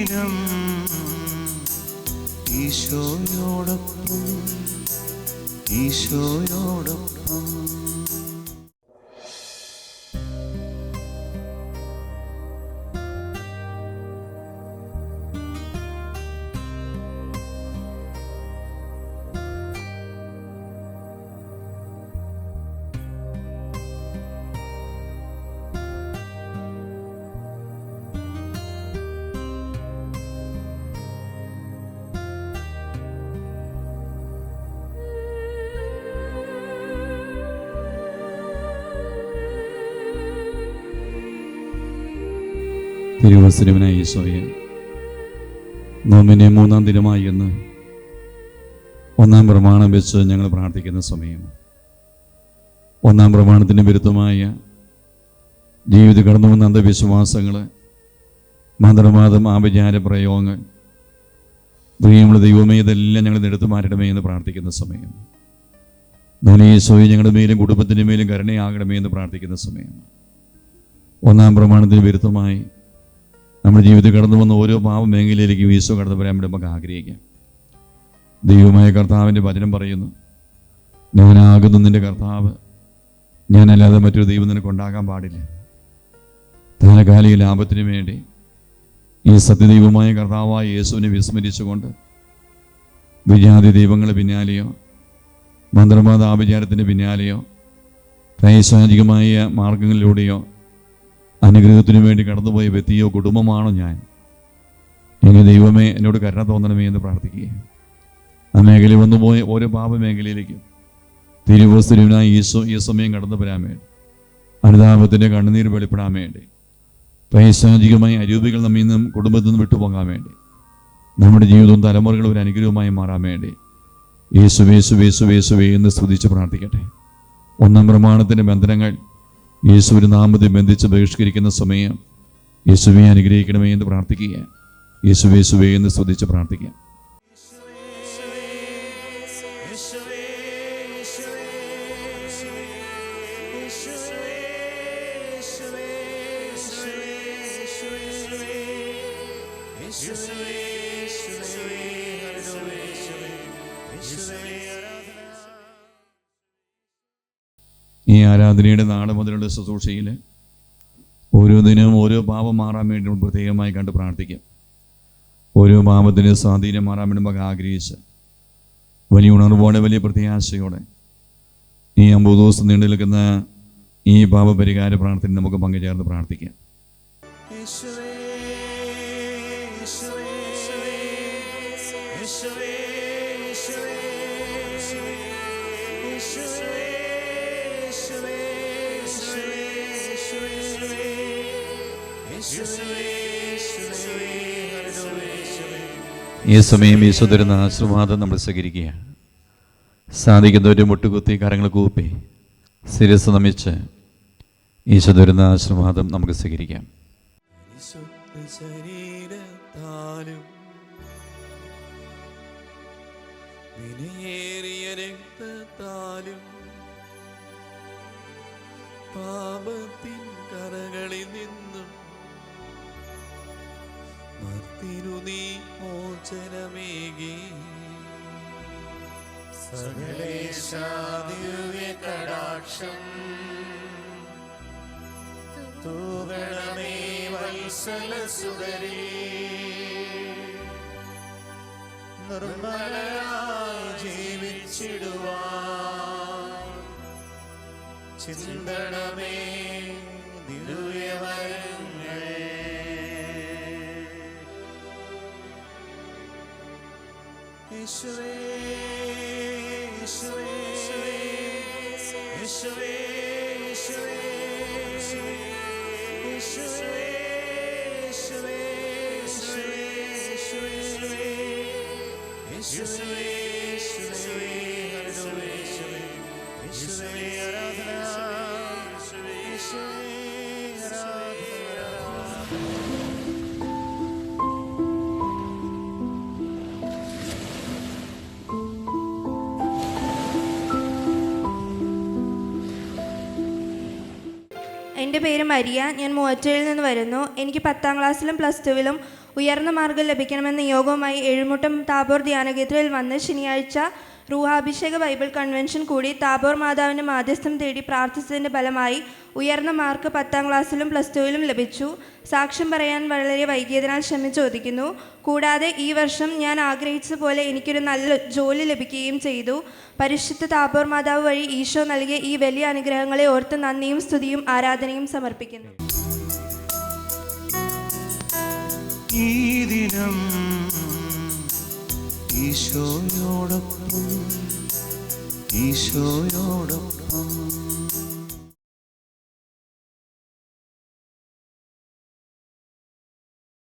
അനുദിനം ഈശോയോടൊപ്പം ഈശോയോടൊപ്പം. തിരുവസരവനായ ഈശോയെ. നോമിനെ മൂന്നാം ദിനമായി എന്ന് ഒന്നാം പ്രമാണം വെച്ച് ഞങ്ങൾ പ്രാർത്ഥിക്കുന്ന സമയം. ഒന്നാം പ്രമാണത്തിന് വിരുദ്ധമായ ജീവിതം കടന്നു വന്ന അന്ധവിശ്വാസങ്ങൾ മന്ത്രവാദം ആഭിചാര പ്രയോഗങ്ങൾ പ്രിയമുള്ള ദൈവമേ ഇതെല്ലാം ഞങ്ങൾ എടുത്തു മാറ്റണമേ എന്ന് പ്രാർത്ഥിക്കുന്ന സമയം. നോനെ ഈശോയെ ഞങ്ങളുടെ മേലും കുടുംബത്തിന്റെ മേലും കരുണയാകണമേ എന്ന് പ്രാർത്ഥിക്കുന്ന സമയം. ഒന്നാം പ്രമാണത്തിന് വിരുദ്ധമായി നമ്മുടെ ജീവിതത്തിൽ കടന്നു വന്ന ഓരോ പാവ ഈശോ കടന്നു വരാൻ വേണ്ടി നമുക്ക് ആഗ്രഹിക്കാം. ദൈവമായ കർത്താവിന്റെ വചനം പറയുന്നു ഞാനാകുന്നു നിന്റെ കർത്താവ്. ഞാനല്ലാതെ മറ്റൊരു ദൈവം നിനക്ക് ഉണ്ടാകാൻ പാടില്ല. താനകാലിക ലാഭത്തിന് വേണ്ടി ഈ സത്യദൈവമായ കർത്താവായ യേശുവിനെ വിസ്മരിച്ചുകൊണ്ട് വിജാതി ദൈവങ്ങളുടെ പിന്നാലെയോ മന്ത്രവാദ ആഭിചാരത്തിന്റെ പിന്നാലെയോ പൈശാചികമായ മാർഗങ്ങളിലൂടെയോ അനുഗ്രഹത്തിനു വേണ്ടി കടന്നുപോയ വ്യക്തിയോ കുടുംബമാണോ ഞാൻ? എനിക്ക് ദൈവമേ എന്നോട് കരുണ തോന്നണമേ എന്ന് പ്രാർത്ഥിക്കുക ആ മേഖലയിൽ വന്നുപോയ ഓരോ പാപ മേഖലയിലേക്കും തിരുവസ്തുവിനായി ഈശോ ഈ സമയം കടന്നു വരാൻ വേണ്ടി. അനുതാപത്തിന്റെ കണ്ണുനീർ വെളിപ്പെടാൻ വേണ്ടി. പൈശാചികമായ അരൂപികൾ നമ്മിൽ നിന്നും കുടുംബത്തിൽ നിന്ന് വിട്ടുപോകാൻ വേണ്ടി. നമ്മുടെ ജീവിതവും തലമുറകളും ഒരു അനുഗ്രഹമായി മാറാൻ വേണ്ടി. യേശു വേശു വേശു യേശുവേ എന്ന് സ്തുതിച്ച് പ്രാർത്ഥിക്കട്ടെ. ഒന്നാം പ്രമാണത്തിന്റെ ബന്ധനങ്ങൾ യേശുവിന് നാമത്തിൽ ബന്ധിച്ച് ബഹിഷ്കരിക്കുന്ന സമയം യേശുവിനെ അനുഗ്രഹിക്കണമേ എന്ന് പ്രാർത്ഥിക്കുക യേശു യേശുവേ എന്ന് ശ്രദ്ധിച്ച് പ്രാർത്ഥിക്കുക ഈ ആരാധനയുടെ നാളെ മുതലുള്ള ശുശ്രൂഷയിൽ ഓരോ ദിനവും ഓരോ പാപം മാറാൻ വേണ്ടി പ്രത്യേകമായി കണ്ട് പ്രാർത്ഥിക്കാം. ഓരോ പാപത്തിന് സ്വാധീനം മാറാൻ വേണ്ടി നമുക്ക് ആഗ്രഹിച്ച് വലിയ ഉണർവോടെ വലിയ പ്രത്യാശയോടെ ഈ അമ്പത് ദിവസം നീണ്ടു നിൽക്കുന്ന ഈ പാപപരിഹാര പ്രാർത്ഥന നമുക്ക് പങ്കുചേർന്ന് പ്രാർത്ഥിക്കാം. യേശുവേ യേശുവേ യേശുവേ ഈ സമയം ഈശോ തരുന്ന ആശീർവാദം നമ്മൾ സ്വീകരിക്കുകയാണ്. സാധിക്കുന്നവരെ മുട്ടുകുത്തി കരങ്ങൾ കൂപ്പി ശിരസ് നമിച്ച് ഈശോ തരുന്ന ആശീർവാദം നമുക്ക് സ്വീകരിക്കാം. ശരീരത്താലും പാപത്തിൻ കരകളിൽ നിന്നും നീ സകലേശാദിവ്യകടാക്ഷം. തൂകണമേ വത്സലസുതരേ നിർമ്മലരായി ജീവിച്ചിടുവാൻ. ചിന്തണമേ ദിവ്യവരങ്ങൾ യേശുവേ യേശുവേ യേശുവേ യേശുവേ യേശുവേ യേശുവേ യേശുവേ യേശുവേ യേശുവേ എന്റെ പേര് മരിയ. ഞാൻ മൂവറ്റയിൽ നിന്ന് വരുന്നു. എനിക്ക് പത്താം ക്ലാസ്സിലും പ്ലസ് ടുവിലും ഉയർന്ന മാർഗം ലഭിക്കണമെന്ന യോഗവുമായി എഴുമുട്ടം താബോർ ധ്യാനകേന്ദ്രയിൽ വന്ന് ശനിയാഴ്ച റൂഹാഭിഷേക ബൈബിൾ കൺവെൻഷൻ കൂടി താബോർ മാതാവിന്റെ മാധ്യസ്ഥം തേടി പ്രാർത്ഥിച്ചതിന്റെ ഫലമായി ഉയർന്ന മാർക്ക് പത്താം ക്ലാസ്സിലും പ്ലസ് ടുവിലും ലഭിച്ചു. സാക്ഷ്യം പറയാൻ വളരെ വൈകിയതിനാൽ ക്ഷമ ചോദിക്കുന്നു. കൂടാതെ ഈ വർഷം ഞാൻ ആഗ്രഹിച്ചതുപോലെ എനിക്കൊരു നല്ല ജോലി ലഭിക്കുകയും ചെയ്തു. പരിശുദ്ധ താബോർ മാതാവ് വഴി ഈശോ നൽകിയ ഈ വലിയ അനുഗ്രഹങ്ങളെ ഓർത്ത് നന്ദിയും സ്തുതിയും ആരാധനയും സമർപ്പിക്കുന്നു. ഈ ദിനം ഈശോയോടൊപ്പം ഈശോയോടൊപ്പം.